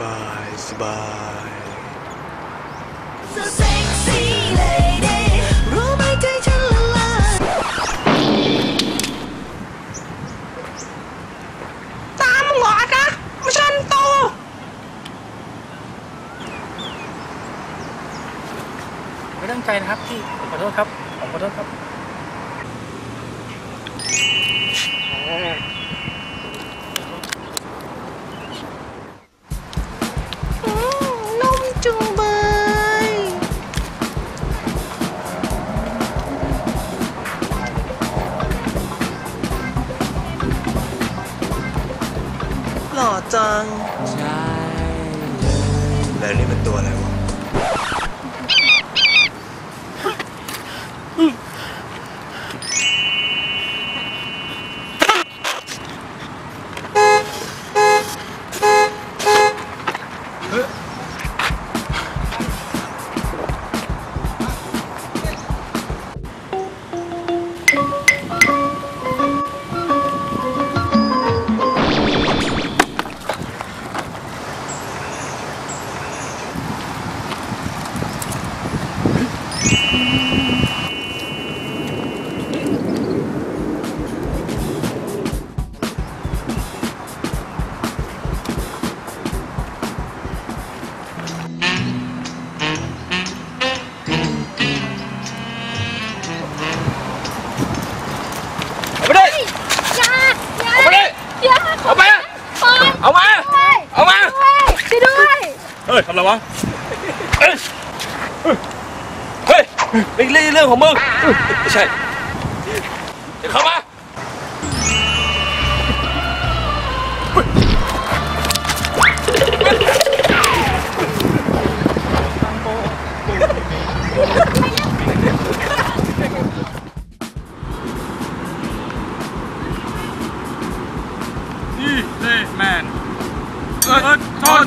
บายสบาย So sexy lady รู้ไหมใจฉันละลายตามหงอดนะไม่ใช่โต ไม่ตั้งใจนะครับพี่ผมขอโทษครับผมขอโทษครับ หล่อจังใช่แล้วนี่เป็นตัวอะไรวะ เอามา เอามาช่วยด้วยเฮ้ยทำอะไรวะเอ้ยเฮ้ยเป็นเรื่องของมึงไม่ใช่เดี๋ยวเข้ามา นี่เล่แมนเอิร์ธทอน